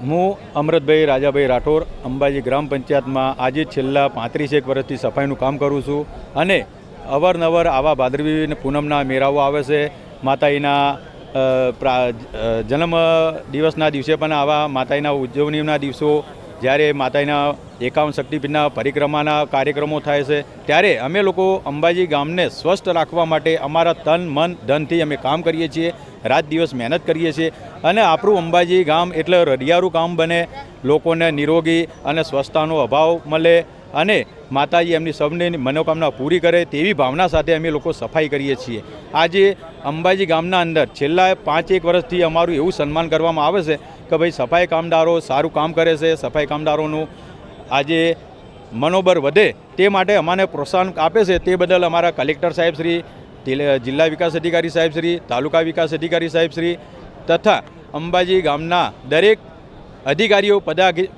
હું અમૃતભાઈ રાજાભાઈ રાઠોર, અંબાજી ગ્રામ પંચાયતમાં આજે છેલ્લા પાંત્રીસેક વર્ષથી સફાઈનું કામ કરું છું અને અવારનવાર આવા ભાદરવી પૂનમના મેળાઓ આવે છે, માતાજીના જન્મ દિવસના દિવસે પણ આવા માતાજીના ઉજવણીના દિવસો જ્યારે માતાજીના એકાવન શક્તિપીઠના પરિક્રમાના કાર્યક્રમો થાય છે, ત્યારે અમે લોકો અંબાજી ગામને સ્વસ્થ રાખવા માટે અમારા તન, મન, ધનથી અમે કામ કરીએ છીએ, રાત દિવસ મહેનત કરીએ છીએ અને આપણું અંબાજી ગામ એટલે રડિયારું કામ બને, લોકોને નિરોગી અને સ્વચ્છતાનો અભાવ મળે અને માતાજી એમની સૌની મનોકામના પૂરી કરે તેવી ભાવના સાથે અમે લોકો સફાઈ કરીએ છીએ. આજે અંબાજી ગામના અંદર છેલ્લા પાંચ એક વર્ષથી અમારું એવું સન્માન કરવામાં આવે છે કે ભાઈ સફાઈ કામદારો સારું કામ કરે છે, સફાઈ કામદારોનું આજે મનોબળ વધે તે માટે અમને પ્રોત્સાહન આપે છે. તે બદલ અમારા કલેક્ટર સાહેબ શ્રી જિલ્લા વિકાસ અધિકારી સાહેબ શ્રી, તાલુકા વિકાસ અધિકારી સાહેબ શ્રી તથા અંબાજી ગામના દરેક અધિકારીઓ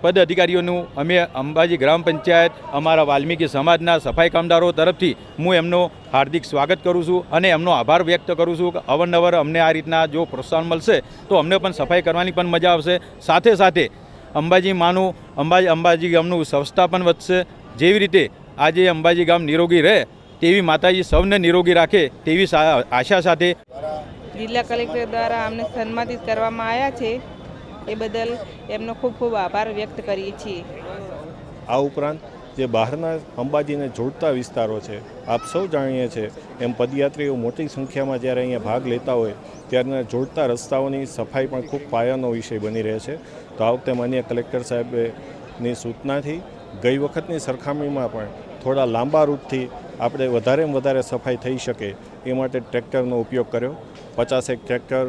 પદ અધિકારીઓનું અમે અંબાજી ગ્રામ પંચાયત, અમારા વાલ્મીકી સમાજના સફાઈ કામદારો તરફથી હું એમનો હાર્દિક સ્વાગત કરું છું અને એમનો આભાર વ્યક્ત કરું છું કે અવનવર અમને આ રીતના જો પ્રોત્સાહન મળશે તો અમને પણ સફાઈ કરવાની પણ મજા આવશે. સાથે સાથે અંબાજી માનું અંબાજી અંબાજી ગામનું સંસ્થા પણ વધશે. જેવી રીતે આજે અંબાજી ગામ નિરોગી રહે તેવી માતાજી સૌને નિરોગી રાખે તેવી આશા સાથે જિલ્લા કલેક્ટર દ્વારા અમને સન્માનિત કરવામાં આવ્યા છે. એ બદલ એમનો ખૂબ ખૂબ આભાર વ્યક્ત કરીએ છીએ. આ ઉપરાંત જે બહારના અંબાજીને જોડતા વિસ્તારો છે, આપ સૌ જાણીએ છીએ એમ પદયાત્રીઓ મોટી સંખ્યામાં જ્યારે અહીંયા ભાગ લેતા હોય, ત્યારના જોડતા રસ્તાઓની સફાઈ પણ ખૂબ પાયાનો વિષય બની રહે છે. તો આ વખતે માન્ય કલેક્ટર સાહેબની સૂચનાથી ગઈ વખતની સરખામણીમાં પણ થોડા લાંબા રૂટથી આપણે વધારેમાં વધારે સફાઈ થઈ શકે એ માટે ટ્રેક્ટરનો ઉપયોગ કર્યો. પચાસેક ટ્રેક્ટર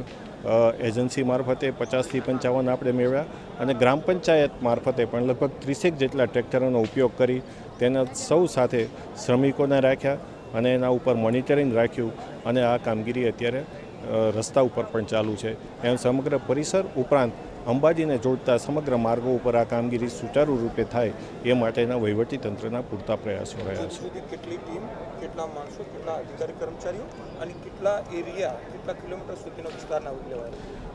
એજન્સી મારફતે પચાસથી પંચાવન આપણે મેળવ્યા અને ગ્રામ પંચાયત મારફતે પણ લગભગ ત્રીસેક જેટલા ટ્રેક્ટરોનો ઉપયોગ કરી તેના સૌ સાથે શ્રમિકોને રાખ્યા અને એના ઉપર મોનિટરિંગ રાખ્યું અને આ કામગીરી અત્યારે રસ્તા ઉપર પણ ચાલુ છે. એમ સમગ્ર પરિસર ઉપરાંત અંબાજીને જોડતા સમગ્ર માર્ગો ઉપર આ કામગીરી સુચારુ રૂપે થાય એ માટેના વહીવટી તંત્રના પૂરતા પ્રયાસો રહ્યા છે. કેટલી ટીમ કેટલા માણસો કેટલા અધિકારી કર્મચારીઓ અને કેટલા એરિયા કેટલા કિલોમીટર સુધીનો વિસ્તારના આવરી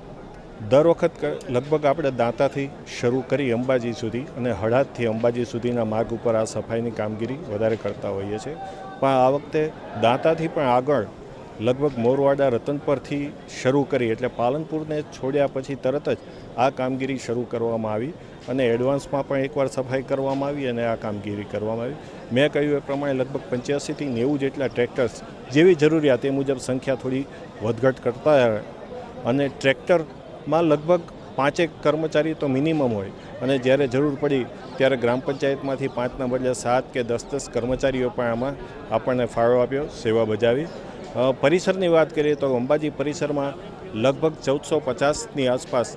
દર વખત લગભગ આપણે દાંતાથી શરૂ કરી અંબાજી સુધી અને હળાદથી અંબાજી સુધીના માર્ગ ઉપર આ સફાઈની કામગીરી વધારે કરતા હોઈએ છીએ. પણ આ વખતે દાંતાથી પણ આગળ લગભગ મોરવાડા રતનપરથી શરૂ કરી એટલે પાલનપુરને છોડ્યા પછી તરત જ આ કામગીરી શરૂ કરવામાં આવી અને એડવાન્સમાં પણ એકવાર સફાઈ કરવામાં આવી અને આ કામગીરી કરવામાં આવી. મેં કહ્યું એ પ્રમાણે લગભગ પંચ્યાસીથી નેવું જેટલા ટ્રેક્ટર્સ જેવી જરૂરિયાત એ મુજબ સંખ્યા થોડી વધઘટ કરતા અને ટ્રેક્ટરમાં લગભગ પાંચેક કર્મચારી તો મિનિમમ હોય અને જ્યારે જરૂર પડી ત્યારે ગ્રામ પંચાયતમાંથી પાંચના બદલે સાત કે દસ દસ કર્મચારીઓ પણ આમાં આપણને ફાળો આપ્યો, સેવા બજાવી પરિસરની વાત કરીએ તો અંબાજી પરિસરમાં લગભગ ચૌદસો પચાસની આસપાસ,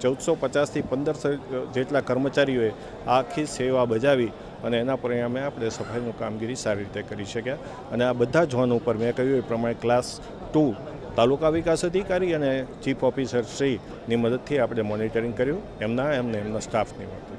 ચૌદસો પચાસથી પંદરસો જેટલા કર્મચારીઓએ આખી સેવા બજાવી અને એના પરિણામે આપણે સફાઈનું કામગીરી સારી રીતે કરી શક્યા. અને આ બધા ઝોન ઉપર મેં કહ્યું એ પ્રમાણે ક્લાસ ટુ તાલુકા વિકાસ અધિકારી અને ચીફ ઓફિસર શ્રીની મદદથી આપણે મોનિટરિંગ કર્યું. એમના, એમને, એમના સ્ટાફની મદદ